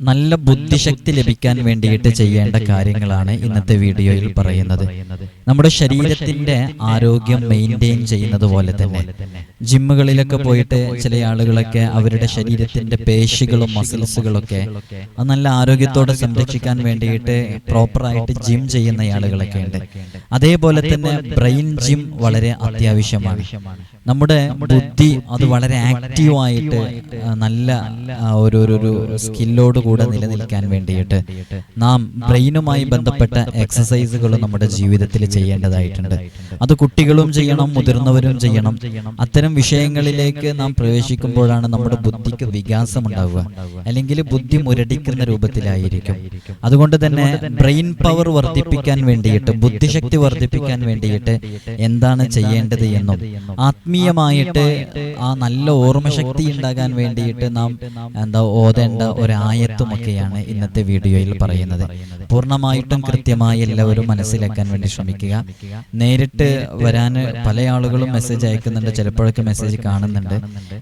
നല്ല ബുദ്ധിശക്തി ലഭിക്കാൻ വേണ്ടിയിട്ട് ചെയ്യേണ്ട കാര്യങ്ങളാണ് ഇന്നത്തെ വീഡിയോയിൽ പറയുന്നത്. നമ്മുടെ ശരീരത്തിന്റെ ആരോഗ്യം മെയിന്റെയിൻ ചെയ്യുന്നത് പോലെ തന്നെ. ജിമ്മുകളിലൊക്കെ പോയിട്ട് ചില ആളുകളൊക്കെ അവരുടെ ശരീരത്തിന്റെ പേശികളും മസിൽസുകളൊക്കെ അത് നല്ല ആരോഗ്യത്തോടെ സംരക്ഷിക്കാൻ വേണ്ടിയിട്ട് പ്രോപ്പറായിട്ട് ജിം ചെയ്യുന്ന ആളുകളൊക്കെ ഉണ്ട്. അതേപോലെ തന്നെ ബ്രെയിൻ ജിം വളരെ അത്യാവശ്യമാണ്. നമ്മുടെ ബുദ്ധി അത് വളരെ ആക്റ്റീവായിട്ട് നല്ല ഒരു സ്കില്ലോട് കൂടെ നിലനിൽക്കാൻ വേണ്ടിയിട്ട് നാം ബ്രെയിനുമായി ബന്ധപ്പെട്ട എക്സസൈസുകൾ നമ്മുടെ ജീവിതത്തിൽ ചെയ്യേണ്ടതായിട്ടുണ്ട്. അത് കുട്ടികളും ചെയ്യണം മുതിർന്നവരും ചെയ്യണം. അത്തരം വിഷയങ്ങളിലേക്ക് നാം പ്രവേശിക്കുമ്പോഴാണ് നമ്മുടെ ബുദ്ധിക്ക് വികാസം ഉണ്ടാവുക അല്ലെങ്കിൽ ബുദ്ധി മുരടിക്കുന്ന രൂപത്തിലായിരിക്കും. അതുകൊണ്ട് തന്നെ ബ്രെയിൻ പവർ വർദ്ധിപ്പിക്കാൻ വേണ്ടിയിട്ട് ബുദ്ധിശക്തി വർദ്ധിപ്പിക്കാൻ വേണ്ടിയിട്ട് എന്താണ് ചെയ്യേണ്ടത് എന്നും ആത്മീയമായിട്ട് ആ നല്ല ഓർമ്മശക്തി ഉണ്ടാകാൻ വേണ്ടിയിട്ട് നാം എന്താ ഓതേണ്ട ഒരായത്തുമൊക്കെയാണ് ഇന്നത്തെ വീഡിയോയിൽ പറയുന്നത്. പൂർണമായിട്ടും കൃത്യമായി എല്ലാവരും മനസ്സിലാക്കാൻ വേണ്ടി ശ്രമിക്കുക. നേരിട്ട് വരാൻ പല ആളുകളും മെസ്സേജ് അയക്കുന്നുണ്ട്. ചിലപ്പോഴൊക്കെ മെസ്സേജ് കാണുന്നുണ്ട്.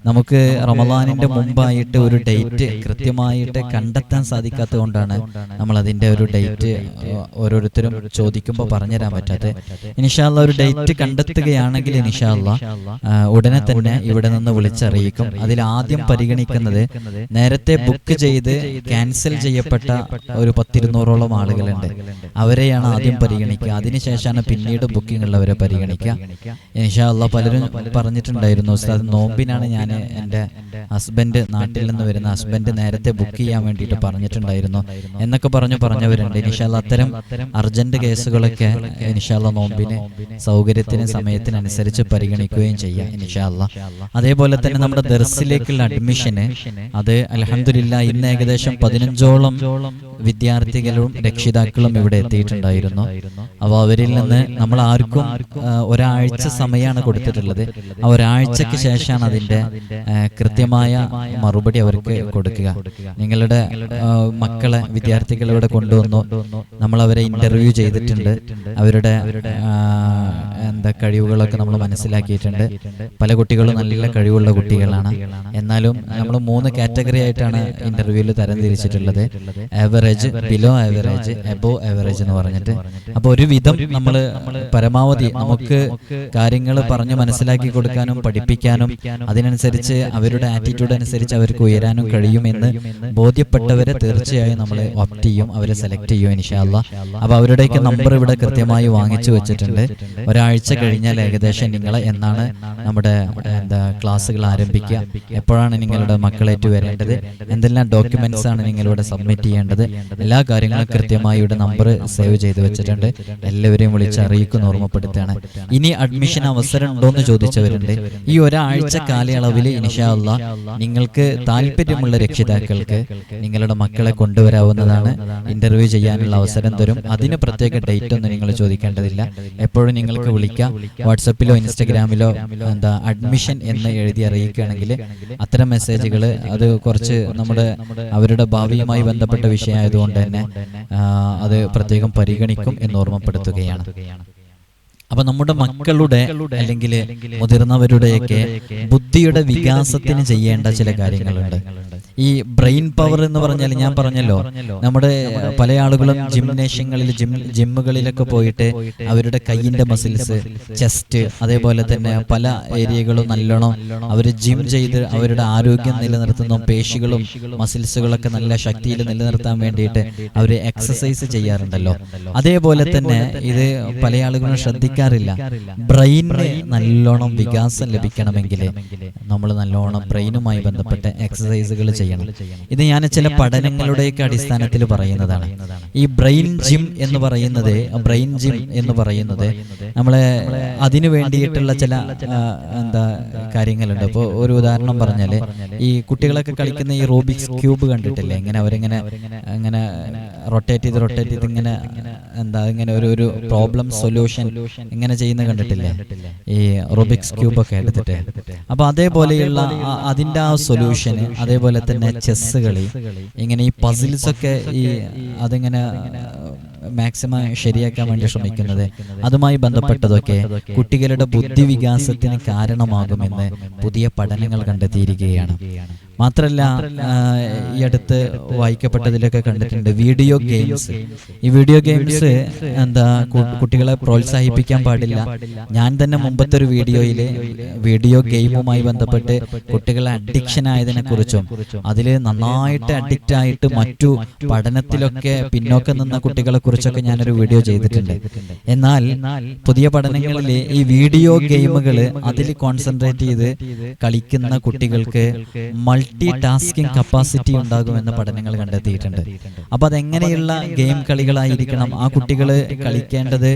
നമുക്ക് റമദാനിന്റെ മുമ്പായിട്ട് ഒരു ഡേറ്റ് കൃത്യമായിട്ട് കണ്ടെത്താൻ സാധിക്കാത്തത് കൊണ്ടാണ് നമ്മൾ അതിന്റെ ഒരു ഡേറ്റ് ഓരോരുത്തരും ചോദിക്കുമ്പോൾ പറഞ്ഞുതരാൻ പറ്റാത്തത്. ഇനിഷാല്ല ഒരു ഡേറ്റ് കണ്ടെത്തുകയാണെങ്കിൽ ഇനിഷാല്ല ഉടനെ തന്നെ ഇവിടെ നിന്ന് വിളിച്ചറിയിക്കും. അതിൽ ആദ്യം പരിഗണിക്കുന്നത് നേരത്തെ ബുക്ക് ചെയ്ത് ക്യാൻസൽ ചെയ്യപ്പെട്ട ഒരു പത്തിരുന്നൂറോളം ആളുകളുണ്ട്. അവരെയാണ് ആദ്യം പരിഗണിക്കുക. അതിനുശേഷമാണ് പിന്നീട് ബുക്കിംഗ് ഉള്ളവരെ പരിഗണിക്കുക. ഇൻഷാല്ല പലരും പറഞ്ഞിട്ടുണ്ടായിരുന്നു. ഉസ്താദ് നോമ്പിനാണ് ഞാൻ എന്റെ ഹസ്ബൻഡ് നാട്ടിൽ നിന്ന് വരുന്ന ഹസ്ബൻഡ് നേരത്തെ ബുക്ക് ചെയ്യാൻ വേണ്ടിയിട്ട് പറഞ്ഞിട്ടുണ്ടായിരുന്നു. എന്നൊക്കെ പറഞ്ഞു പറഞ്ഞവരുണ്ട്. ഇൻഷാല്ല അത്തരം അർജന്റ് കേസുകളൊക്കെ ഇൻഷാല്ല നോമ്പിന് സൗകര്യത്തിന് സമയത്തിനനുസരിച്ച് പരിഗണിക്കുകയും ചെയ്യാം. ഇൻഷാല്ല അതേപോലെ തന്നെ നമ്മുടെ ദർസിലേക്കുള്ള അഡ്മിഷന് അത് അലഹമില്ല ഇന്ന് ഏകദേശം പതിനഞ്ചോളം വിദ്യാർത്ഥികളും രക്ഷിതാക്കളും ഇവിടെ എത്തിയിട്ടുണ്ടായിരുന്നു. അപ്പോൾ അവരിൽ നിന്ന് നമ്മൾ ആർക്കും ഒരാഴ്ച സമയമാണ് കൊടുത്തിട്ടുള്ളത്. ആ ഒരാഴ്ചക്ക് ശേഷമാണ് അതിന്റെ കൃത്യമായ മറുപടി അവർക്ക് കൊടുക്കുക. നിങ്ങളുടെ മക്കളെ വിദ്യാർത്ഥികളെ ഇവിടെ കൊണ്ടുവന്നു. നമ്മൾ അവരെ ഇന്റർവ്യൂ ചെയ്തിട്ടുണ്ട്. അവരുടെ എന്താ കഴിവുകളൊക്കെ നമ്മൾ മനസ്സിലാക്കിയിട്ടുണ്ട്. പല കുട്ടികളും നല്ല കഴിവുള്ള കുട്ടികളാണ്. എന്നാലും നമ്മൾ മൂന്ന് കാറ്റഗറി ആയിട്ടാണ് ഇന്റർവ്യൂവിൽ തരംതിരിച്ചിട്ടുള്ളത് average below average above average എന്ന് പറഞ്ഞിട്ട്. അപ്പോൾ ഒരു വിധം നമ്മൾ പരമാവധി നമുക്ക് കാര്യങ്ങൾ പറഞ്ഞ് മനസ്സിലാക്കി കൊടുക്കാനും പഠിപ്പിക്കാനും അതിനനുസരിച്ച് അവരുടെ ആറ്റിറ്റ്യൂഡ് അനുസരിച്ച് അവർക്ക് ഉയരാനും കഴിയുമെന്ന് ബോധ്യപ്പെട്ടവരെ തീർച്ചയായും നമ്മൾ ഓപ്റ്റ് ചെയ്യും അവരെ സെലക്ട് ചെയ്യും ഇൻഷാല്ല അപ്പോൾ അവരുടെയൊക്കെ നമ്പർ ഇവിടെ കൃത്യമായി വാങ്ങിച്ചു വെച്ചിട്ടുണ്ട്. ഒരാഴ്ച കഴിഞ്ഞാൽ ഏകദേശം നിങ്ങൾ എന്നാണ് നമ്മുടെ എന്താ ക്ലാസ്സുകൾ ആരംഭിക്കുക. എപ്പോഴാണ് നിങ്ങളുടെ മക്കളേറ്റ് വരേണ്ടത്? എന്തെല്ലാം ഡോക്യുമെന്റ്സ് ആണ് നിങ്ങളിവിടെ സബ്മിറ്റ് ചെയ്യേണ്ടത്. എല്ലാ കാര്യങ്ങളും കൃത്യമായി ഇവിടെ നമ്പർ സേവ് ചെയ്ത് വെച്ചിട്ടുണ്ട്. എല്ലാവരെയും വിളിച്ച് അറിയിക്കുന്ന ഓർമ്മപ്പെടുത്തുകയാണ്. ഇനി അഡ്മിഷൻ അവസരം ഉണ്ടോ എന്ന് ചോദിച്ചവരുണ്ട്. ഈ ഒരാഴ്ച കാലയളവിൽ ഇൻഷാല്ല നിങ്ങൾക്ക് താല്പര്യമുള്ള രക്ഷിതാക്കൾക്ക് നിങ്ങളുടെ മക്കളെ കൊണ്ടുവരാവുന്നതാണ് ഇന്റർവ്യൂ ചെയ്യാനുള്ള അവസരം തരും. അതിന് പ്രത്യേക ഡേറ്റ് ഒന്നും നിങ്ങൾ ചോദിക്കേണ്ടതില്ല. എപ്പോഴും നിങ്ങൾക്ക് വിളിക്കാം. വാട്സപ്പിലോ ഇൻസ്റ്റഗ്രാമിലോ എന്താ അഡ്മിഷൻ എന്ന് എഴുതി അറിയിക്കുകയാണെങ്കിൽ അത്തരം മെസ്സേജുകൾ അത് കുറച്ച് നമ്മുടെ അവരുടെ ഭാവിയുമായി ബന്ധപ്പെട്ട വിഷയമായതുകൊണ്ട് തന്നെ അത് പ്രത്യേകം പരിഗണിക്കും എന്ന് ഓർമ്മപ്പെടുത്തുകയാണ്. അപ്പൊ നമ്മുടെ മക്കളുടെ അല്ലെങ്കിൽ മുതിർന്നവരുടെയൊക്കെ ബുദ്ധിയുടെ വികാസത്തിന് ചെയ്യേണ്ട ചില കാര്യങ്ങളുണ്ട്. ഈ ബ്രെയിൻ പവർ എന്ന് പറഞ്ഞാൽ ഞാൻ പറഞ്ഞല്ലോ നമ്മുടെ പല ആളുകളും ജിംനേഷ്യങ്ങളിൽ ജിം ജിമ്മുകളിലൊക്കെ പോയിട്ട് അവരുടെ കയ്യിന്റെ മസിൽസ് ചെസ്റ്റ് അതേപോലെ തന്നെ പല ഏരിയകളും നല്ലോണം അവർ ജിം ചെയ്ത് അവരുടെ ആരോഗ്യം നിലനിർത്തുന്നു പേശികളും മസിൽസുകളൊക്കെ നല്ല ശക്തിയിൽ നിലനിർത്താൻ വേണ്ടിയിട്ട് അവർ എക്സസൈസ് ചെയ്യാറുണ്ടല്ലോ. അതേപോലെ തന്നെ ഇത് പല ആളുകളും ശ്രദ്ധിക്കാറില്ല ബ്രെയിനിന് നല്ലോണം വികാസം ലഭിക്കണമെങ്കിൽ നമ്മൾ നല്ലോണം ബ്രെയിനുമായി ബന്ധപ്പെട്ട എക്സസൈസുകൾ ചെയ്യണം. ഇത് ഞാൻ ചില പഠനങ്ങളുടെയൊക്കെ അടിസ്ഥാനത്തിൽ പറയുന്നതാണ്. ഈ ബ്രെയിൻ ജിം എന്ന് പറയുന്നത് ബ്രെയിൻ ജിം എന്ന് പറയുന്നത് നമ്മളെ അതിനു വേണ്ടിയിട്ടുള്ള ചില എന്താ കാര്യങ്ങളുണ്ട്. ഇപ്പോൾ ഒരു ഉദാഹരണം പറഞ്ഞാൽ ഈ കുട്ടികളൊക്കെ കളിക്കുന്ന ഈ റോബിക്സ് ക്യൂബ് കണ്ടിട്ടില്ലേ? ഇങ്ങനെ അവരിങ്ങനെ അങ്ങനെ റൊട്ടേറ്റ് ചെയ്ത് റൊട്ടേറ്റ് ചെയ്ത് ഇങ്ങനെ എന്താ ഇങ്ങനെ ഒരു ഒരു പ്രോബ്ലം സൊല്യൂഷൻ ഇങ്ങനെ ചെയ്യുന്ന കണ്ടിട്ടില്ലേ? ഈ റൊബിക്സ് ക്യൂബ് ഒക്കെ എടുത്തിട്ട്. അപ്പൊ അതേപോലെയുള്ള അതിന്റെ ആ സൊല്യൂഷന് അതേപോലെ തന്നെ ചെസ് കളി ഇങ്ങനെ ഈ പസിൽസ് ഒക്കെ ഈ അതിങ്ങനെ മാക്സിമം ശരിയാക്കാൻ വേണ്ടി ശ്രമിക്കുന്നത്. അതുമായി ബന്ധപ്പെട്ടതൊക്കെ കുട്ടികളുടെ ബുദ്ധി വികാസത്തിന് കാരണമാകുമെന്ന് പുതിയ പഠനങ്ങൾ കണ്ടെത്തിയിരിക്കുകയാണ്. മാത്രല്ല ഈ അടുത്ത് വായിക്കപ്പെട്ടതിലൊക്കെ കണ്ടിട്ടുണ്ട്. വീഡിയോ ഗെയിംസ് ഈ വീഡിയോ ഗെയിംസ് എന്താ കുട്ടികളെ പ്രോത്സാഹിപ്പിക്കാൻ പാടില്ല. ഞാൻ തന്നെ മുമ്പത്തെ ഒരു വീഡിയോയിൽ വീഡിയോ ഗെയിമുമായി ബന്ധപ്പെട്ട് കുട്ടികളെ അഡിക്ഷൻ ആയതിനെ കുറിച്ചും അതിൽ നന്നായിട്ട് അഡിക്റ്റ് ആയിട്ട് മറ്റു പഠനത്തിലൊക്കെ പിന്നോക്കം നിന്ന കുട്ടികളെ കുറിച്ചൊക്കെ ഞാനൊരു വീഡിയോ ചെയ്തിട്ടുണ്ട്. എന്നാൽ പുതിയ പഠനങ്ങളിൽ ഈ വീഡിയോ ഗെയിമുകൾ അതിൽ കോൺസെൻട്രേറ്റ് ചെയ്ത് കളിക്കുന്ന കുട്ടികൾക്ക് മൾട്ടി ടാസ്കിംഗ് കപ്പാസിറ്റി ഉണ്ടാകുമെന്ന് പഠനങ്ങൾ കണ്ടെത്തിയിട്ടുണ്ട്. അപ്പൊ അതെങ്ങനെയുള്ള ഗെയിം കളികളായിരിക്കണം ആ കുട്ടികൾ കളിക്കേണ്ടത്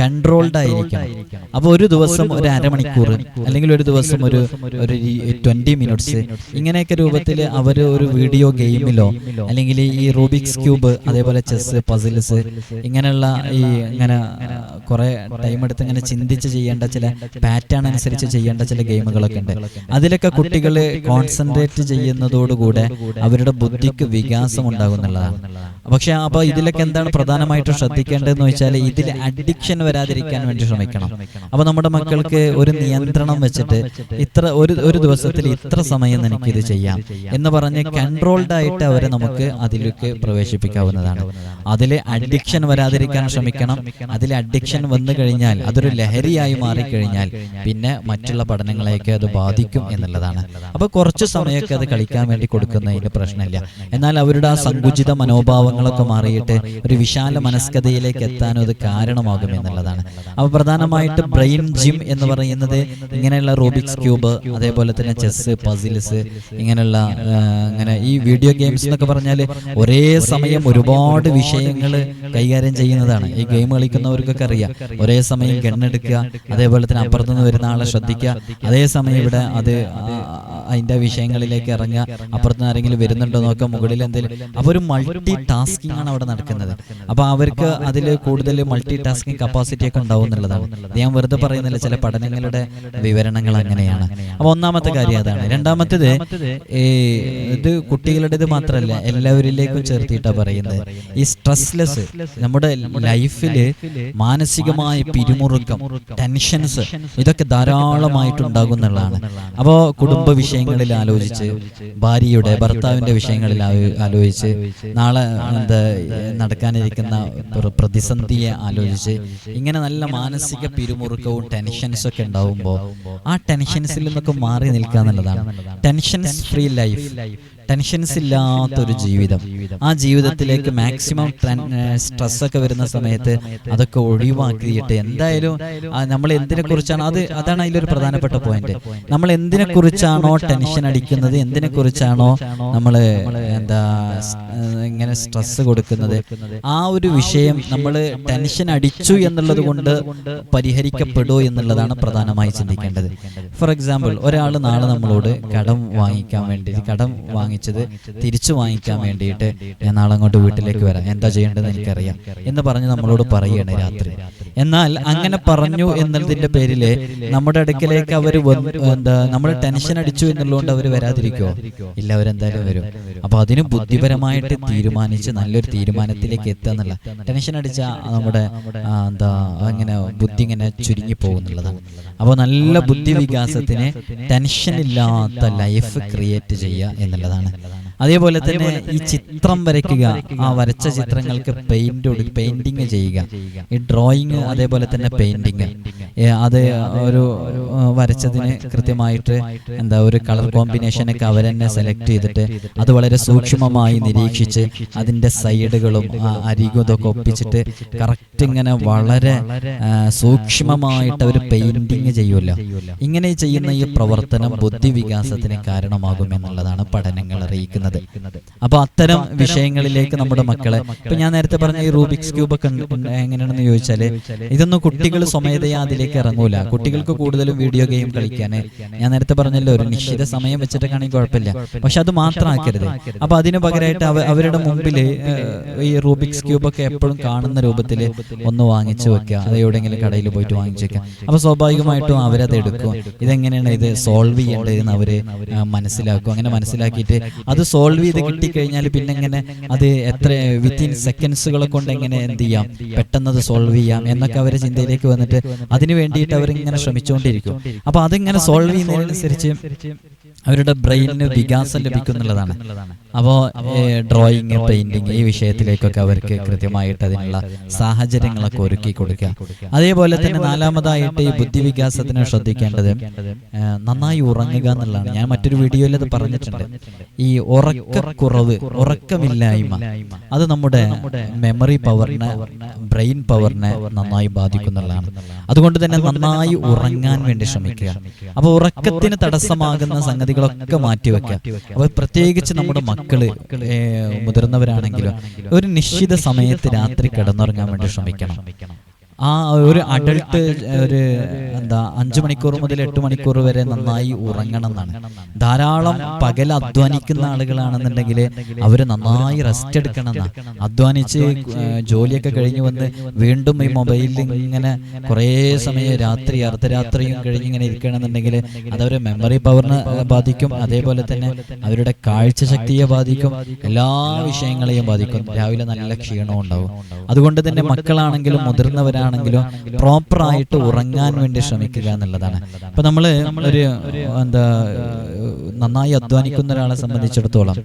കൺട്രോൾഡ് ആയിരിക്കണം. അപ്പൊ ഒരു ദിവസം ഒരു അരമണിക്കൂർ അല്ലെങ്കിൽ ഒരു ദിവസം ഒരു ഒരു ട്വന്റി മിനിറ്റ്സ് ഇങ്ങനെയൊക്കെ രൂപത്തിൽ അവർ ഒരു വീഡിയോ ഗെയിമിലോ അല്ലെങ്കിൽ ഈ റൂബിക്സ് ക്യൂബ് അതേപോലെ ചെസ് പസിൽസ് ഇങ്ങനെയുള്ള ഈ ഇങ്ങനെ കുറെ ടൈം എടുത്ത് ഇങ്ങനെ ചിന്തിച്ച് ചെയ്യേണ്ട ചില പാറ്റേൺ അനുസരിച്ച് ചെയ്യേണ്ട ചില ഗെയിമുകളൊക്കെ ഉണ്ട്. അതിലൊക്കെ കുട്ടികൾ കോൺസെൻട്രേറ്റ് ചെയ്യുന്നതോടുകൂടെ അവരുടെ ബുദ്ധിക്ക് വികാസം ഉണ്ടാകുന്നുള്ളതാണ് പക്ഷെ അപ്പൊ ഇതിലൊക്കെ എന്താണ് പ്രധാനമായിട്ടും ശ്രദ്ധിക്കേണ്ടതെന്ന് വെച്ചാൽ ഇതിൽ അഡിക്ഷൻ വരാതിരിക്കാൻ വേണ്ടി ശ്രമിക്കണം. അപ്പൊ നമ്മുടെ മക്കൾക്ക് ഒരു നിയന്ത്രണം വെച്ചിട്ട് ഇത്ര ഒരു ഒരു ദിവസത്തിൽ ഇത്ര സമയം എനിക്ക് ഇത് ചെയ്യാം. എന്ന് പറഞ്ഞ് കൺട്രോൾഡ് ആയിട്ട് അവരെ നമുക്ക് അതിലേക്ക് പ്രവേശിപ്പിക്കാവുന്നതാണ്. അതിൽ അഡിക്ഷൻ വരാതിരിക്കാൻ ശ്രമിക്കണം. അതിൽ അഡിക്ഷൻ വന്നു കഴിഞ്ഞാൽ അതൊരു ലഹരിയായി മാറിക്കഴിഞ്ഞാൽ പിന്നെ മറ്റുള്ള പഠനങ്ങളെയൊക്കെ അത് ബാധിക്കും എന്നുള്ളതാണ്. അപ്പൊ കുറച്ച് സമയമൊക്കെ അത് കളിക്കാൻ വേണ്ടി കൊടുക്കുന്നതിന് പ്രശ്നമില്ല. എന്നാൽ അവരുടെ ആ സങ്കുചിത മനോഭാവങ്ങളൊക്കെ മാറിയിട്ട് ഒരു വിശാല മനസ്കതയിലേക്ക് എത്താനും അത് കാരണമാകും എന്നുള്ളതാണ്. അവ പ്രധാനമായിട്ട് ബ്രെയിൻ ജിം എന്ന് പറയുന്നത് ഇങ്ങനെയുള്ള റോബിക്സ് ക്യൂബ് അതേപോലെ തന്നെ ചെസ്സ് പസിൽസ് ഇങ്ങനെയുള്ള ഇങ്ങനെ അങ്ങനെ ഈ വീഡിയോ ഗെയിംസ് എന്നൊക്കെ പറഞ്ഞാൽ ഒരേ സമയം ഒരുപാട് വിഷയങ്ങൾ കൈകാര്യം ചെയ്യുന്നതാണ്. ഈ ഗെയിം കളിക്കുന്നവർക്കൊക്കെ അറിയാം. ഒരേ സമയം ഗണ്ണെടുക്കുക അതേപോലെ തന്നെ അപ്പുറത്തുനിന്ന് വരുന്ന ആളെ ശ്രദ്ധിക്കുക അതേസമയം ഇവിടെ അത് അതിന്റെ അതിന്റെ വിഷയങ്ങളിലേക്ക് ഇറങ്ങുക അപ്പുറത്ത് നിന്ന് ആരെങ്കിലും വരുന്നുണ്ടോ നോക്കുക മുകളിൽ എന്തെങ്കിലും? അപ്പോൾ ഒരു മൾട്ടി ടാസ്കിംഗ് ആണ് അവിടെ നടക്കുന്നത്. അപ്പോൾ അവർക്ക് അതിൽ കൂടുതൽ മൾട്ടി ടാസ്കിംഗ് കപ്പാസിറ്റി ഒക്കെ ഉണ്ടാവും എന്നുള്ളതാണ്. ഞാൻ വെറുതെ പറയുന്നില്ല ചില പഠനങ്ങളുടെ വിവരണങ്ങൾ അങ്ങനെയാണ്. അപ്പോൾ ഒന്നാമത്തെ കാര്യം അതാണ്. രണ്ടാമത്തേത് ഈ ഇത് കുട്ടികളുടേത് മാത്രമല്ല എല്ലാവരിലേക്കും ചേർത്തിട്ടാ പറയുന്നത്. ഈ സ്ട്രെസ്ലെസ് നമ്മുടെ ലൈഫിൽ മാനസികമായ പിരിമുറുക്കം ടെൻഷൻസ് ഇതൊക്കെ ധാരാളമായിട്ടുണ്ടാകും എന്നുള്ളതാണ്. അപ്പോൾ കുടുംബ വിഷയങ്ങളിൽ ആലോചിച്ച് ഭാര്യയുടെ ഭർത്താവിന്റെ വിഷയങ്ങളിൽ ആലോചിച്ച് നാളെ എന്താ നടക്കാനിരിക്കുന്ന പ്ര- പ്രതിസന്ധിയെ ആലോചിച്ച് ഇങ്ങനെ നല്ല മാനസിക പിരിമുറുക്കവും ടെൻഷൻസ് ഒക്കെ ഉണ്ടാവുമ്പോൾ ആ ടെൻഷൻസിൽ നിന്നൊക്കെ മാറി നിൽക്കുക എന്നുള്ളതാണ് ടെൻഷൻസ് ഫ്രീ ലൈഫ്. ടെൻഷൻസ് ഇല്ലാത്തൊരു ജീവിതം. ആ ജീവിതത്തിലേക്ക് മാക്സിമം സ്ട്രെസ് ഒക്കെ വരുന്ന സമയത്ത് അതൊക്കെ ഒഴിവാക്കിയിട്ട് എന്തായാലും നമ്മൾ എന്തിനെ കുറിച്ചാണ് അത് അതാണ് അതിലൊരു പ്രധാനപ്പെട്ട പോയിന്റ് നമ്മൾ എന്തിനെ കുറിച്ചാണോ ടെൻഷൻ അടിക്കുന്നത് എന്തിനെ കുറിച്ചാണോ നമ്മൾ എന്താ ഇങ്ങനെ സ്ട്രെസ് കൊടുക്കുന്നത്. ആ ഒരു വിഷയം നമ്മൾ ടെൻഷൻ അടിച്ചു എന്നുള്ളത് കൊണ്ട് പരിഹരിക്കപ്പെടുമോ എന്നുള്ളതാണ് പ്രധാനമായി ചിന്തിക്കേണ്ടത്. ഫോർ എക്സാമ്പിൾ ഒരാൾ നാളെ നമ്മളോട് കടം വാങ്ങിക്കാൻ വേണ്ടി കടം വാങ്ങിച്ചത് തിരിച്ചു വാങ്ങിക്കാൻ വേണ്ടിയിട്ട് ഞാൻ നാളെ അങ്ങോട്ട് വീട്ടിലേക്ക് വരാം. എന്താ ചെയ്യേണ്ടതെന്ന് എനിക്കറിയാം. എന്ന് പറഞ്ഞ് നമ്മളോട് പറയുകയാണ് രാത്രി. എന്നാൽ അങ്ങനെ പറഞ്ഞു എന്നതിന്റെ പേരിൽ നമ്മുടെ അടുക്കലേക്ക് അവർ എന്താ നമ്മൾ ടെൻഷൻ അടിച്ചു എന്നുള്ളതുകൊണ്ട് അവർ വരാതിരിക്കുമോ ഇല്ല അവരെന്തായാലും വരും. അപ്പൊ അതിന് ബുദ്ധിപരമായിട്ട് തീരുമാനിച്ച് നല്ലൊരു തീരുമാനത്തിലേക്ക് എത്തുക എന്നുള്ള ടെൻഷൻ അടിച്ച നമ്മുടെ എന്താ അങ്ങനെ ബുദ്ധി ഇങ്ങനെ ചുരുങ്ങി പോകുന്നുള്ളതാണ്. അപ്പോൾ നല്ല ബുദ്ധിവികാസത്തിന് ടെൻഷൻ ഇല്ലാത്ത ലൈഫ് ക്രിയേറ്റ് ചെയ്യുക എന്നുള്ളതാണ്. അതേപോലെ തന്നെ ഈ ചിത്രം വരയ്ക്കുക ആ വരച്ച ചിത്രങ്ങൾക്ക് പെയിന്റ് പെയിന്റിങ് ചെയ്യുക. ഈ ഡ്രോയിങ് അതേപോലെ തന്നെ പെയിന്റിങ് അത് ഒരു വരച്ചതിന് കൃത്യമായിട്ട് എന്താ ഒരു കളർ കോമ്പിനേഷനൊക്കെ അവരെന്നെ സെലക്ട് ചെയ്തിട്ട് അത് വളരെ സൂക്ഷ്മമായി നിരീക്ഷിച്ച് അതിന്റെ സൈഡുകളും ആ ഇതൊക്കെ ഒപ്പിച്ചിട്ട് കറക്റ്റ് ഇങ്ങനെ വളരെ സൂക്ഷ്മമായിട്ട് അവർ പെയിന്റിങ് ചെയ്യുമല്ലോ. ഇങ്ങനെ ചെയ്യുന്ന ഈ പ്രവർത്തനം ബുദ്ധി വികാസത്തിന് കാരണമാകും എന്നുള്ളതാണ് പഠനങ്ങൾ അറിയിക്കുന്നത്. അപ്പൊ അത്തരം വിഷയങ്ങളിലേക്ക് നമ്മുടെ മക്കളെ ഇപ്പൊ ഞാൻ നേരത്തെ പറഞ്ഞ ഈ റൂബിക്സ് ക്യൂബ് ഒക്കെ എങ്ങനെയാണെന്ന് ചോദിച്ചാൽ ഇതൊന്നും കുട്ടികൾ സ്വമേധയാ അതിലേക്ക് ഇറങ്ങൂല. കുട്ടികൾക്ക് കൂടുതലും വീഡിയോ ഗെയിം കളിക്കാൻ ഞാൻ നേരത്തെ പറഞ്ഞല്ലോ ഒരു നിശ്ചിത സമയം വെച്ചിട്ടൊക്കെ കുഴപ്പമില്ല. പക്ഷെ അത് മാത്രമാക്കരുത് അപ്പൊ അതിന് പകരമായിട്ട് അവരുടെ മുമ്പിൽ ഈ റൂബിക്സ് ക്യൂബ് ഒക്കെ എപ്പോഴും കാണുന്ന രൂപത്തിൽ ഒന്ന് വാങ്ങിച്ചു വെക്കുക. അത് എവിടെയെങ്കിലും കടയിൽ പോയിട്ട് വാങ്ങിച്ചു വെക്കുക. അപ്പൊ സ്വാഭാവികമായിട്ടും അവരത് എടുക്കും. ഇതെങ്ങനെയാണ് ഇത് സോൾവ് ചെയ്യേണ്ടതെന്ന് അവർ മനസ്സിലാക്കും അങ്ങനെ മനസ്സിലാക്കിയിട്ട് അത് സോൾവ് ചെയ്ത് കിട്ടിക്കഴിഞ്ഞാൽ പിന്നെ എങ്ങനെ അത് എത്ര വിത്തിൻ സെക്കൻഡ്സുകളെ കൊണ്ട് എങ്ങനെ എന്ത് ചെയ്യാം? പെട്ടെന്ന് അത് സോൾവ് ചെയ്യാം. എന്നൊക്കെ അവരെ ചിന്തയിലേക്ക് വന്നിട്ട് അതിനു വേണ്ടിയിട്ട് അവരിങ്ങനെ ശ്രമിച്ചുകൊണ്ടിരിക്കും അപ്പൊ അതിങ്ങനെ സോൾവ് ചെയ്യുന്നതിനനുസരിച്ച് അവരുടെ ബ്രെയിനിന് വികാസം ലഭിക്കുന്നുള്ളതാണ് അപ്പോൾ ഡ്രോയിങ് പെയിന്റിങ് ഈ വിഷയത്തിലേക്കൊക്കെ അവർക്ക് കൃത്യമായിട്ട് അതിനുള്ള സാഹചര്യങ്ങളൊക്കെ ഒരുക്കി കൊടുക്കുക. അതേപോലെ തന്നെ നാലാമതായിട്ട് ഈ ബുദ്ധി വികാസത്തിന് ശ്രദ്ധിക്കേണ്ടത് നന്നായി ഉറങ്ങുക എന്നുള്ളതാണ്. ഞാൻ മറ്റൊരു വീഡിയോയിൽ അത് പറഞ്ഞിട്ടുണ്ട്. ഈ ഉറക്കക്കുറവ് ഉറക്കമില്ലായ്മ. അത് നമ്മുടെ മെമ്മറി പവറിനെ ബ്രെയിൻ പവറിനെ നന്നായി ബാധിക്കുന്നുള്ളതാണ് അതുകൊണ്ട് തന്നെ നന്നായി ഉറങ്ങാൻ വേണ്ടി ശ്രമിക്കുക. അപ്പൊ ഉറക്കത്തിന് തടസ്സമാകുന്ന സംഗതികളൊക്കെ മാറ്റിവെക്കുക. അപ്പൊ പ്രത്യേകിച്ച് നമ്മുടെ മക്കൾ മുതിർന്നവരാണെങ്കിലും ഒരു നിശ്ചിത സമയത്ത് രാത്രി കിടന്നുറങ്ങാൻ വേണ്ടി ശ്രമിക്കണം. ആ ഒരു അഡൾട്ട് ഒരു എന്താ അഞ്ചു മണിക്കൂർ മുതൽ എട്ട് മണിക്കൂർ വരെ നന്നായി ഉറങ്ങണം എന്നാണ്. ധാരാളം പകൽ അധ്വാനിക്കുന്ന ആളുകളാണെന്നുണ്ടെങ്കിൽ അവർ നന്നായി റെസ്റ്റ് എടുക്കണം എന്നാണ്. അധ്വാനിച്ച് ജോലിയൊക്കെ കഴിഞ്ഞ് വന്ന് വീണ്ടും ഈ മൊബൈലിൽ ഇങ്ങനെ കുറേ സമയം രാത്രി അർദ്ധരാത്രിയും കഴിഞ്ഞ് ഇങ്ങനെ ഇരിക്കണമെന്നുണ്ടെങ്കിൽ അതവരെ മെമ്മറി പവറിനെ ബാധിക്കും. അതേപോലെ തന്നെ അവരുടെ കാഴ്ചശക്തിയെ ബാധിക്കും. എല്ലാ വിഷയങ്ങളെയും ബാധിക്കും. രാവിലെ നല്ല ക്ഷീണവും ഉണ്ടാവും അതുകൊണ്ട് തന്നെ മക്കളാണെങ്കിലും മുതിർന്നവരാണെങ്കിലും പ്രോപ്പർ ആയിട്ട് ഉറങ്ങാൻ വേണ്ടി ശ്രമിക്കുക എന്നുള്ളതാണ്. അപ്പൊ നമ്മൾ ഒരു എന്താ നന്നായി അധ്വാനിക്കുന്ന ഒരാളെ സംബന്ധിച്ചിടത്തോളം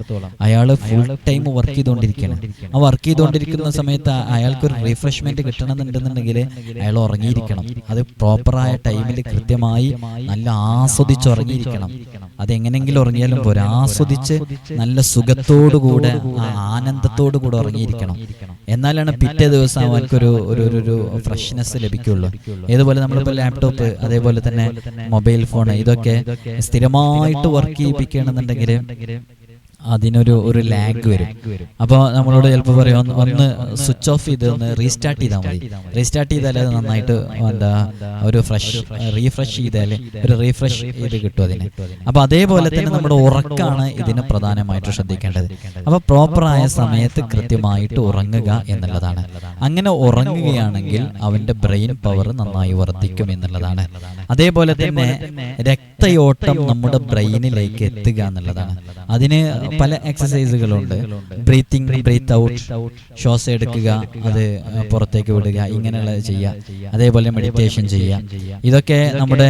അയാൾ ഫുൾ ടൈം വർക്ക് ചെയ്തുകൊണ്ടിരിക്കുകയാണ്. ആ വർക്ക് ചെയ്തുകൊണ്ടിരിക്കുന്ന സമയത്ത് അയാൾക്ക് ഒരു റിഫ്രഷ്മെന്റ് കിട്ടണമെന്നുണ്ടെന്നുണ്ടെങ്കിൽ അയാൾ ഉറങ്ങിയിരിക്കണം. അത് പ്രോപ്പറായ ടൈമിൽ കൃത്യമായി നല്ല ആസ്വദിച്ച് ഉറങ്ങിയിരിക്കണം. അതെങ്ങനെങ്കിലും ഉറങ്ങിയാലും പോരാ. ആസ്വദിച്ച് നല്ല സുഖത്തോടുകൂടെ ആ ആനന്ദത്തോടു കൂടെ ഉറങ്ങിയിരിക്കണം. എന്നാലാണ് പിറ്റേ ദിവസം അവർക്ക് ഒരു ഒരു ഒരു ഫ്രഷ്നെസ് ലഭിക്കുള്ളൂ. ഏതുപോലെ നമ്മളിപ്പോൾ ലാപ്ടോപ്പ് അതേപോലെ തന്നെ മൊബൈൽ ഫോൺ ഇതൊക്കെ സ്ഥിരമായിട്ട് വർക്ക് ചെയ്യിപ്പിക്കുകയാണെന്നുണ്ടെങ്കിൽ അതിനൊരു ഒരു ലാഗ് വരും. അപ്പോൾ നമ്മളോട് ചിലപ്പോൾ പറയും ഒന്ന് സ്വിച്ച് ഓഫ് ചെയ്ത് ഒന്ന് റീസ്റ്റാർട്ട് ചെയ്താൽ മതി. റീസ്റ്റാർട്ട് ചെയ്താൽ അത് നന്നായിട്ട് എന്താ ഒരു ഫ്രഷ് റീഫ്രഷ് ചെയ്താൽ ഒരു റീഫ്രഷ് ചെയ്ത് കിട്ടും അതിന്. അപ്പോൾ അതേപോലെ തന്നെ നമ്മുടെ ഉറക്കാണ് ഇതിന് പ്രധാനമായിട്ട് ശ്രദ്ധിക്കേണ്ടത്. അപ്പോൾ പ്രോപ്പറായ സമയത്ത് കൃത്യമായിട്ട് ഉറങ്ങുക എന്നുള്ളതാണ്. അങ്ങനെ ഉറങ്ങുകയാണെങ്കിൽ അവന്റെ ബ്രെയിൻ പവർ നന്നായി വർദ്ധിക്കും എന്നുള്ളതാണ്. അതേപോലെ തന്നെ രക്തയോട്ടം നമ്മുടെ ബ്രെയിനിലേക്ക് എത്തുക എന്നുള്ളതാണ്. അതിന് പല എക്സസൈസുകളുണ്ട് ബ്രീത്തിങ് ബ്രീത്ത് ഔട്ട് ശ്വാസം എടുക്കുക അത് പുറത്തേക്ക് വിടുക ഇങ്ങനെയുള്ള ചെയ്യുക അതേപോലെ മെഡിറ്റേഷൻ ചെയ്യുക ഇതൊക്കെ നമ്മുടെ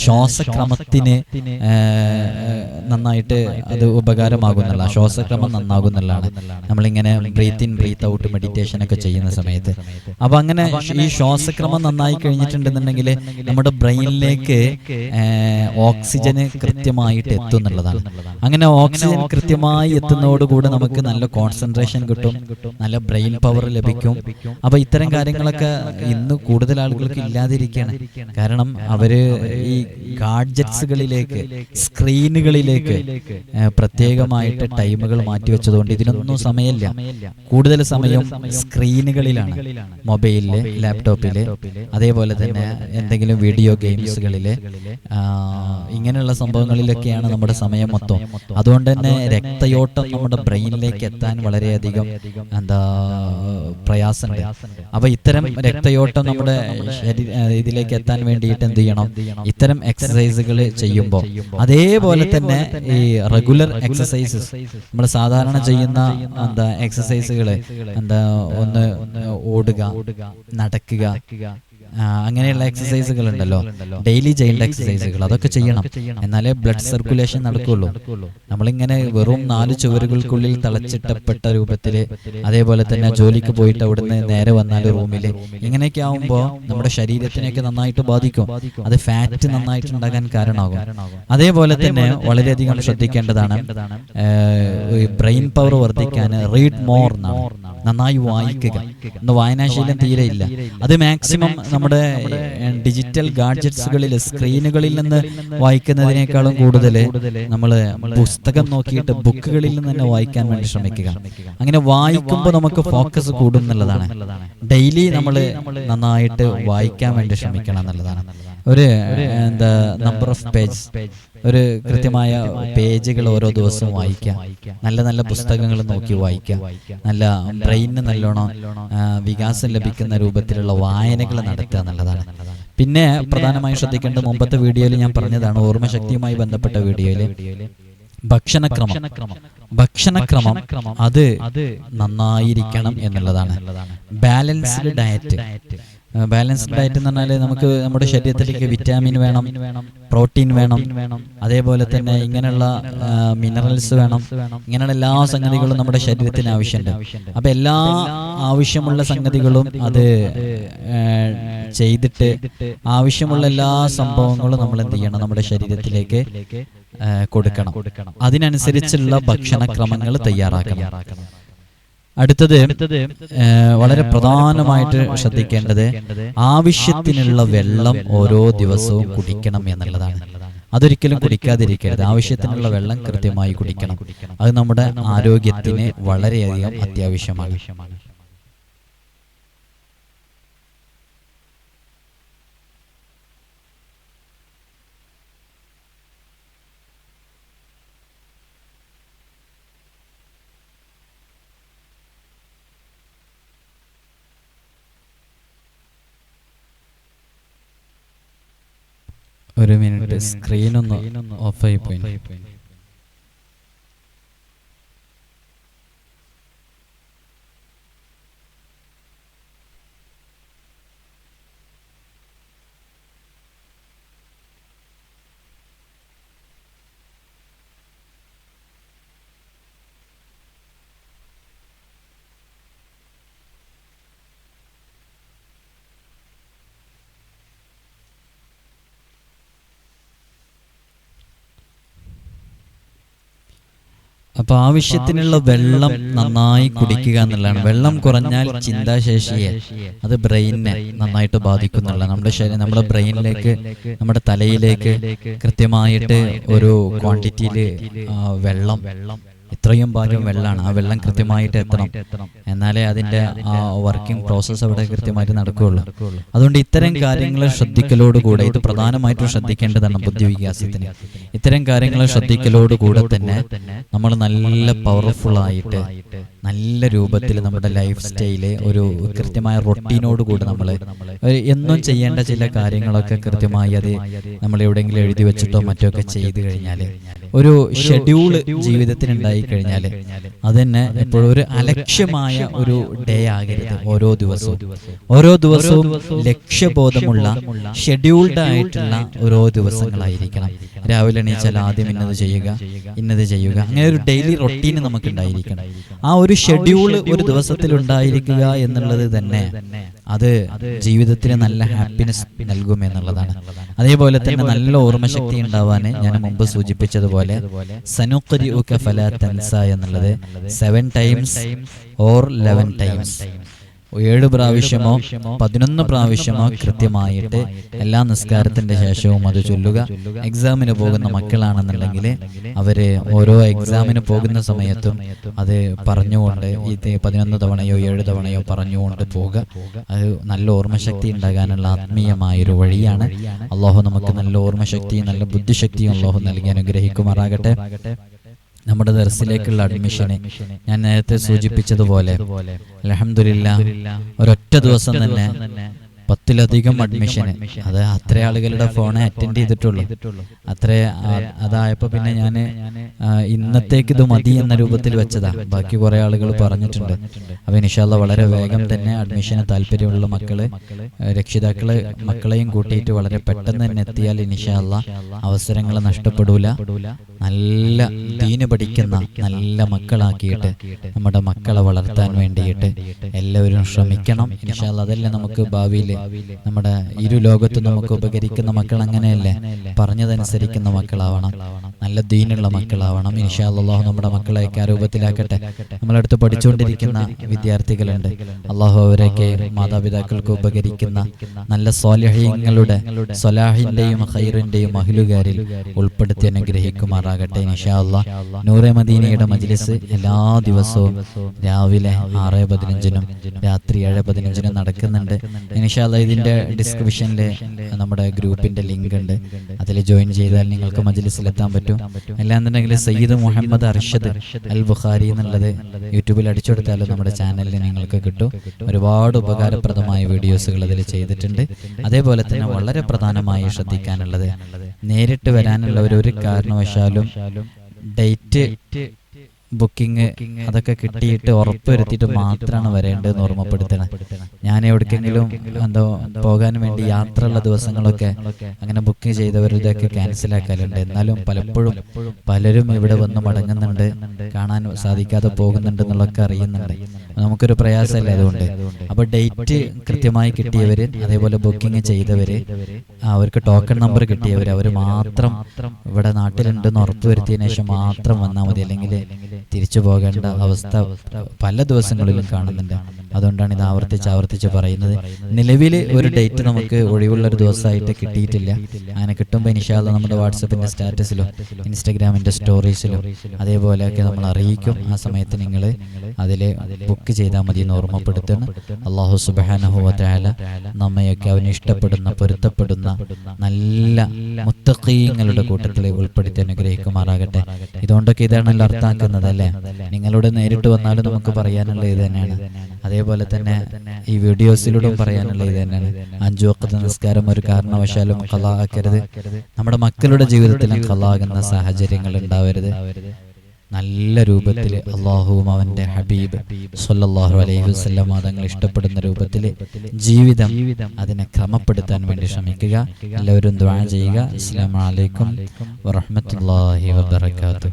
ശ്വാസക്രമത്തിന് നന്നായിട്ട് അത് ഉപകാരമാകുന്നുള്ള ശ്വാസക്രമം നന്നാകുന്നുള്ളതാണ് നമ്മളിങ്ങനെ breathe in breathe out meditation ഒക്കെ ചെയ്യുന്ന സമയത്ത്. അപ്പൊ അങ്ങനെ ഈ ശ്വാസക്രമം നന്നായി കഴിഞ്ഞിട്ടുണ്ടെന്നുണ്ടെങ്കിൽ നമ്മുടെ ബ്രെയിനിലേക്ക് ഓക്സിജന് കൃത്യമായിട്ട് എത്തും എന്നുള്ളതാണ് അങ്ങനെ ഓക്സിജൻ കൃത്യമായി എത്തുന്നതോടുകൂടി നമുക്ക് നല്ല കോൺസെൻട്രേഷൻ കിട്ടും നല്ല ബ്രെയിൻ പവർ ലഭിക്കും. അപ്പൊ ഇത്തരം കാര്യങ്ങളൊക്കെ ഇന്ന് കൂടുതൽ ആളുകൾക്ക് ഇല്ലാതിരിക്കുകയാണ്. കാരണം അവർ ഈ ഗാഡ്ജറ്റ്സുകളിലേക്ക് സ്ക്രീനുകളിലേക്ക് പ്രത്യേകമായിട്ട് ടൈമുകൾ മാറ്റിവെച്ചതുകൊണ്ട് ഇതിനൊന്നും സമയമില്ല. കൂടുതൽ സമയം സ്ക്രീനുകളിലാണ് മൊബൈലിൽ ലാപ്ടോപ്പിൽ അതേപോലെ തന്നെ എന്തെങ്കിലും വീഡിയോ ഗെയിംസുകളിൽ ഇങ്ങനെയുള്ള സംഭവങ്ങളിലൊക്കെയാണ് നമ്മുടെ സമയം മൊത്തം. അതുകൊണ്ട് തന്നെ രക്തയോട്ടം നമ്മുടെ ബ്രെയിനിലേക്ക് എത്താൻ വളരെയധികം എന്താ പ്രയാസമുണ്ട്. അപ്പൊ ഇത്തരം രക്തയോട്ടം നമ്മുടെ ഇതിലേക്ക് എത്താൻ വേണ്ടിയിട്ട് എന്ത് ചെയ്യണം? ഇത്തരം എക്സസൈസുകൾ ചെയ്യുമ്പോൾ അതേപോലെ തന്നെ ഈ റെഗുലർ എക്സസൈസസ് നമ്മൾ സാധാരണ ചെയ്യുന്ന എന്താ എക്സസൈസുകൾ എന്താ ഒന്ന് ഓടുക നടക്കുക അങ്ങനെയുള്ള എക്സസൈസുകൾ ഉണ്ടല്ലോ ഡെയിലി ചെയ്യേണ്ട എക്സസൈസുകൾ അതൊക്കെ ചെയ്യണം. എന്നാലേ ബ്ലഡ് സർക്കുലേഷൻ നടക്കുള്ളൂ. നമ്മളിങ്ങനെ വെറും നാല് ചുവരുകൾക്കുള്ളിൽ തളച്ചിട്ടപ്പെട്ട രൂപത്തിൽ അതേപോലെ തന്നെ ജോലിക്ക് പോയിട്ട് അവിടുന്ന് നേരെ വന്നാൽ റൂമിൽ ഇങ്ങനെയൊക്കെ ആവുമ്പോൾ നമ്മുടെ ശരീരത്തിനെയൊക്കെ നന്നായിട്ട് ബാധിക്കും. അത് ഫാറ്റ് നന്നായിട്ട് ഉണ്ടാകാൻ കാരണമാകും. അതേപോലെ തന്നെ വളരെയധികം ശ്രദ്ധിക്കേണ്ടതാണ് ബ്രെയിൻ പവർ വർദ്ധിക്കാൻ റീഡ് മോർ നന്നായി വായിക്കുക. ഇന്ന് വായനാശീലം തീരെ ഇല്ല അത് മാക്സിമം നമ്മുടെ ഡിജിറ്റൽ ഗാഡ്ജറ്റ്സുകളിൽ സ്ക്രീനുകളിൽ നിന്ന് വായിക്കുന്നതിനേക്കാളും കൂടുതൽ നമ്മൾ പുസ്തകം നോക്കിയിട്ട് ബുക്കുകളിൽ നിന്ന് തന്നെ വായിക്കാൻ വേണ്ടി ശ്രമിക്കുക. അങ്ങനെ വായിക്കുമ്പോൾ നമുക്ക് ഫോക്കസ് കൂടും എന്നുള്ളതാണ് ഡെയിലി നമ്മൾ നന്നായിട്ട് വായിക്കാൻ വേണ്ടി ശ്രമിക്കണം എന്നുള്ളതാണ്. ഒരു എന്താ നമ്പർ ഓഫ് പേജ് ഒരു കൃത്യമായ പേജുകൾ ഓരോ ദിവസവും വായിക്കാം. നല്ല നല്ല പുസ്തകങ്ങൾ നോക്കി വായിക്കാം. നല്ല ബ്രെയിനിന് നല്ലോണം വികാസം ലഭിക്കുന്ന രൂപത്തിലുള്ള വായനകൾ നടത്തുക എന്നുള്ളതാണ്. പിന്നെ പ്രധാനമായും ശ്രദ്ധിക്കേണ്ട മുമ്പത്തെ വീഡിയോയിൽ ഞാൻ പറഞ്ഞതാണ് ഓർമ്മശക്തിയുമായി ബന്ധപ്പെട്ട വീഡിയോയിൽ ഭക്ഷണക്രമം. ഭക്ഷണക്രമം. അത് നന്നായിരിക്കണം എന്നുള്ളതാണ്. ബാലൻസ്ഡ് ഡയറ്റ് ബാലൻസ്ഡ് ഡയറ്റ് എന്ന് പറഞ്ഞാൽ നമുക്ക് നമ്മുടെ ശരീരത്തിലേക്ക് വിറ്റാമിൻ വേണം പ്രോട്ടീൻ വേണം അതേപോലെ തന്നെ ഇങ്ങനെയുള്ള മിനറൽസ് വേണം. ഇങ്ങനെയുള്ള എല്ലാ സംഗതികളും നമ്മുടെ ശരീരത്തിന് ആവശ്യമുണ്ട്. അപ്പൊ എല്ലാ ആവശ്യമുള്ള സംഗതികളും അത് ചെയ്തിട്ട് ആവശ്യമുള്ള എല്ലാ സംഭവങ്ങളും നമ്മൾ എന്ത് ചെയ്യണം നമ്മുടെ ശരീരത്തിലേക്ക് കൊടുക്കണം. കൊടുക്കണം. അതിനനുസരിച്ചുള്ള ഭക്ഷണക്രമങ്ങൾ തയ്യാറാക്കണം. അടുത്തത് വളരെ പ്രധാനമായിട്ട് ശ്രദ്ധിക്കേണ്ടത് ആവശ്യത്തിനുള്ള വെള്ളം ഓരോ ദിവസവും കുടിക്കണം എന്നുള്ളതാണ്. അതൊരിക്കലും കുടിക്കാതിരിക്കരുത്. ആവശ്യത്തിനുള്ള വെള്ളം കൃത്യമായി കുടിക്കണം. അത് നമ്മുടെ ആരോഗ്യത്തിന് വളരെയധികം അത്യാവശ്യമാണ്. ഒരു മിനിറ്റ് സ്ക്രീൻ ഒന്ന് ഓഫായി പോയി. അപ്പൊ ആവശ്യത്തിനുള്ള വെള്ളം നന്നായി കുടിക്കുക എന്നുള്ളതാണ്. വെള്ളം കുറഞ്ഞാൽ ചിന്താശേഷിയെ അത് ബ്രെയിനെ നന്നായിട്ട് ബാധിക്കുന്നുള്ള നമ്മുടെ ശരീരം നമ്മുടെ ബ്രെയിനിലേക്ക് നമ്മുടെ തലയിലേക്ക് കൃത്യമായിട്ട് ഒരു ക്വാണ്ടിറ്റിയിൽ വെള്ളം ഇത്രയും ഭാഗം വെള്ളമാണ്. ആ വെള്ളം കൃത്യമായിട്ട് എത്തണം. എന്നാലേ അതിന്റെ ആ വർക്കിംഗ് പ്രോസസ്സ് അവിടെ കൃത്യമായിട്ട് നടക്കുകയുള്ളൂ. അതുകൊണ്ട് ഇത്തരം കാര്യങ്ങൾ ശ്രദ്ധിക്കലോടുകൂടെ. ഇത് പ്രധാനമായിട്ടും ശ്രദ്ധിക്കേണ്ടതാണ് ബുദ്ധിവികാസത്തിന്. ഇത്തരം കാര്യങ്ങൾ ശ്രദ്ധിക്കലോടുകൂടെ തന്നെ നമ്മൾ നല്ല പവർഫുൾ ആയിട്ട് നല്ല രൂപത്തിൽ നമ്മുടെ ലൈഫ് സ്റ്റൈൽ ഒരു കൃത്യമായ റൊട്ടീനോട് കൂടെ നമ്മൾ എന്നും ചെയ്യേണ്ട ചില കാര്യങ്ങളൊക്കെ കൃത്യമായി അത് നമ്മൾ എവിടെയെങ്കിലും എഴുതി വെച്ചിട്ടോ മറ്റോ ഒക്കെ ചെയ്തു കഴിഞ്ഞാൽ ഒരു ഷെഡ്യൂൾ ജീവിതത്തിന് ഉണ്ടായി കഴിഞ്ഞാൽ അതന്നെ എപ്പോഴും ഒരു അലക്ഷ്യമായ ഒരു ഡേ ആകരുത് ഓരോ ദിവസവും. ഓരോ ദിവസവും. ലക്ഷ്യബോധമുള്ള ഷെഡ്യൂൾഡ് ആയിട്ടുള്ള ഓരോ ദിവസങ്ങളായിരിക്കണം. രാവിലെ എണീച്ചാൽ ആദ്യം ഇന്നത് ചെയ്യുക ഇന്നത് ചെയ്യുക അങ്ങനെ ഒരു ഡെയിലി റൊട്ടീൻ നമുക്ക് ഉണ്ടായിരിക്കണം ആ ഒരു ഷെഡ്യൂൾ ഒരു ദിവസത്തിൽ ഉണ്ടായിരിക്കുക എന്നുള്ളത് തന്നെ അത് ജീവിതത്തിന് നല്ല ഹാപ്പിനെസ് നൽകും എന്നുള്ളതാണ്. അതേപോലെ തന്നെ നല്ല ഓർമ്മശക്തി ഉണ്ടാവാൻ ഞാൻ മുമ്പ് സൂചിപ്പിച്ചതുപോലെ സനുക്കരി ഉക്ക ഫല തൻസ എന്നുള്ളത് seven times or eleven times ഏഴ് പ്രാവശ്യമോ പതിനൊന്ന് പ്രാവശ്യമോ കൃത്യമായിട്ട് എല്ലാ നിസ്കാരത്തിന്റെ ശേഷവും അത് ചൊല്ലുക. എക്സാമിന് പോകുന്ന മക്കളാണെന്നുണ്ടെങ്കിൽ അവർ ഓരോ എക്സാമിന് പോകുന്ന സമയത്തും അത് പറഞ്ഞുകൊണ്ട് ഇത് പതിനൊന്ന് തവണയോ ഏഴ് തവണയോ പറഞ്ഞുകൊണ്ട് പോകുക അത് നല്ല ഓർമ്മശക്തി ഉണ്ടാകാനുള്ള ആത്മീയമായ ഒരു വഴിയാണ്. അള്ളാഹു നമുക്ക് നല്ല ഓർമ്മശക്തിയും നല്ല ബുദ്ധിശക്തിയും അള്ളാഹു നൽകി അനുഗ്രഹിക്കുമാറാകട്ടെ. നമ്മുടെ ദർസിലേക്കുള്ള അഡ്മിഷന് ഞാൻ നേരത്തെ സൂചിപ്പിച്ചതുപോലെ അലഹമില്ല ഒരൊറ്റ ദിവസം തന്നെ പത്തിലധികം അഡ്മിഷന് അത് അത്ര ആളുകളുടെ ഫോണെ അറ്റൻഡ് ചെയ്തിട്ടുള്ളൂ. അത്ര അതായപ്പോ പിന്നെ ഞാൻ ഇന്നത്തേക്ക് ഇത് മതി എന്ന രൂപത്തിൽ വെച്ചതാ. ബാക്കി കുറെ ആളുകൾ പറഞ്ഞിട്ടുണ്ട്. അപ്പൊ ഇൻഷാല്ല വളരെ വേഗം തന്നെ അഡ്മിഷന് താല്പര്യമുള്ള മക്കൾ രക്ഷിതാക്കൾ മക്കളെയും കൂട്ടിയിട്ട് വളരെ പെട്ടെന്ന് തന്നെ എത്തിയാൽ ഇൻഷാല്ല അവസരങ്ങൾ നഷ്ടപ്പെടൂല. നല്ല ദീന് പഠിക്കുന്ന നല്ല മക്കളാക്കിയിട്ട് നമ്മുടെ മക്കളെ വളർത്താൻ വേണ്ടിയിട്ട് എല്ലാവരും ശ്രമിക്കണം. ഇൻഷാല്ല അതല്ലേ നമുക്ക് ഭാവിയിൽ നമ്മുടെ ഇരു ലോകത്തും നമുക്ക് ഉപകരിക്കുന്ന മക്കൾ അങ്ങനെയല്ലേ? പറഞ്ഞതനുസരിക്കുന്ന മക്കളാവണം. നല്ല ദീനുള്ള മക്കളാവണം. ഇൻഷാ അള്ളാഹു നമ്മുടെ മക്കളെയൊക്കെ ആ രൂപത്തിലാക്കട്ടെ. നമ്മളടുത്ത് പഠിച്ചുകൊണ്ടിരിക്കുന്ന വിദ്യാർത്ഥികളുണ്ട്. അള്ളാഹു അവരെയൊക്കെ മാതാപിതാക്കൾക്ക് ഉപകരിക്കുന്ന നല്ല സ്വാലഹ്യങ്ങളുടെ സ്വലാഹിന്റെയും ഹൈറിന്റെയും മഹിലുകാരിൽ ഉൾപ്പെടുത്തി അനുഗ്രഹിക്കുമാറാകട്ടെ. ഇൻഷാല്ല നൂറെ മദീനയുടെ മജ്ലിസ് എല്ലാ ദിവസവും രാവിലെ ആറ് പതിനഞ്ചിനും രാത്രി ഏഴ് പതിനഞ്ചിനും നടക്കുന്നുണ്ട്. ഇൻഷാല്ല ഇതിന്റെ ഡിസ്ക്രിപ്ഷനിൽ നമ്മുടെ ഗ്രൂപ്പിന്റെ ലിങ്ക് ഉണ്ട്. അതിൽ ജോയിൻ ചെയ്താൽ നിങ്ങൾക്ക് മജ്ലിസിൽ എത്താൻ പറ്റും. അല്ലാന്നുണ്ടെങ്കിൽ സയ്യിദ് മുഹമ്മദ് അർഷദ് അൽ ബുഖാരി എന്നുള്ളത് യൂട്യൂബിൽ അടിച്ചുകൊടുത്താൽ നമ്മുടെ ചാനലിൽ നിങ്ങൾക്ക് കിട്ടും. ഒരുപാട് ഉപകാരപ്രദമായ വീഡിയോസുകൾ അതിൽ ചെയ്തിട്ടുണ്ട്. അതേപോലെ തന്നെ വളരെ പ്രധാനമായി ശ്രദ്ധിക്കാനുള്ളത് നേരിട്ട് വരാനുള്ള ഒരു ഒരു കാരണവശാലും ഡേറ്റ് ബുക്കിംഗ് അതൊക്കെ കിട്ടിയിട്ട് ഉറപ്പ് ഉറപ്പുവരുത്തിയിട്ട് മാത്രമാണ് വരേണ്ടതെന്ന് ഓർമ്മപ്പെടുത്തണം. ഞാൻ എവിടേക്കെങ്കിലും എന്തോ പോകാൻ വേണ്ടി യാത്രയുള്ള ദിവസങ്ങളൊക്കെ അങ്ങനെ ബുക്ക് ചെയ്തവരുടെയൊക്കെ ക്യാൻസൽ ആക്കാറുണ്ട് എന്നാലും പലപ്പോഴും പലരും ഇവിടെ വന്ന് മടങ്ങുന്നുണ്ട്. കാണാൻ സാധിക്കാതെ പോകുന്നുണ്ട് എന്നുള്ളതൊക്കെ അറിയുന്നുണ്ട്. നമുക്കൊരു പ്രയാസമല്ല അതുകൊണ്ട്? അപ്പൊ ഡേറ്റ് കൃത്യമായി കിട്ടിയവര് അതേപോലെ ബുക്കിംഗ് ചെയ്തവര് അവർക്ക് ടോക്കൺ നമ്പർ കിട്ടിയവര് അവർ മാത്രം ഇവിടെ നാട്ടിലുണ്ടെന്ന് ഉറപ്പുവരുത്തിയതിനു ശേഷം മാത്രം വന്നാൽ മതി. അല്ലെങ്കിൽ തിരിച്ചു പോകേണ്ട അവസ്ഥ പല ദിവസങ്ങളിലും കാണുന്നുണ്ട്. അതുകൊണ്ടാണ് ഇത് ആവർത്തിച്ച് ആവർത്തിച്ച് പറയുന്നത്. നിലവിൽ ഒരു ഡേറ്റ് നമുക്ക് ഒഴിവുള്ള ഒരു ദിവസമായിട്ട് കിട്ടിയിട്ടില്ല. അങ്ങനെ കിട്ടുമ്പോൾ ഇനിഷാല്ല നമ്മുടെ വാട്സപ്പിന്റെ സ്റ്റാറ്റസിലോ ഇൻസ്റ്റഗ്രാമിന്റെ സ്റ്റോറീസിലോ അതേപോലെയൊക്കെ നമ്മൾ അറിയിക്കും. ആ സമയത്ത് നിങ്ങൾ അതിൽ ബുക്ക് ചെയ്താൽ മതി എന്ന് ഓർമ്മപ്പെടുത്തണം അള്ളാഹു സുബാനഹുല നമ്മയൊക്കെ അവന് ഇഷ്ടപ്പെടുന്ന പൊരുത്തപ്പെടുന്ന നല്ല മുത്തക്കീങ്ങളുടെ കൂട്ടത്തിൽ ഉൾപ്പെടുത്തി അനുഗ്രഹിക്കുമാറാകട്ടെ. ഇതുകൊണ്ടൊക്കെ ഇതാണല്ലോ അർത്ഥാക്കുന്നത് അല്ലേ നിങ്ങളോട് നേരിട്ട് വന്നാലും നമുക്ക് പറയാനുള്ള ഇത് തന്നെയാണ് അതേപോലെ തന്നെ ഈ വീഡിയോസിലൂടെ പറയാനുള്ള ഇത് തന്നെയാണ് അഞ്ചു വക്കത്ത് നിസ്കാരം ഒരു കാരണവശാലും കലാക്കരുത് നമ്മുടെ മക്കളുടെ ജീവിതത്തിലും കലാകുന്ന സാഹചര്യങ്ങൾ ഉണ്ടാവരുത്. നല്ല രൂപത്തിൽ അള്ളാഹുവും അവന്റെ ഹബീബ് സൊല്ലാഹു അലൈഹി വസല്ലം തങ്ങൾ ഇഷ്ടപ്പെടുന്ന രൂപത്തിൽ ജീവിതം അതിനെ ക്രമപ്പെടുത്താൻ വേണ്ടി ശ്രമിക്കുക. എല്ലാവരും ദ്വാ ചെയ്യുക. അസ്സാം അലൈക്കും വറഹ്മത്തുള്ളാഹി വബറകാതുഹു.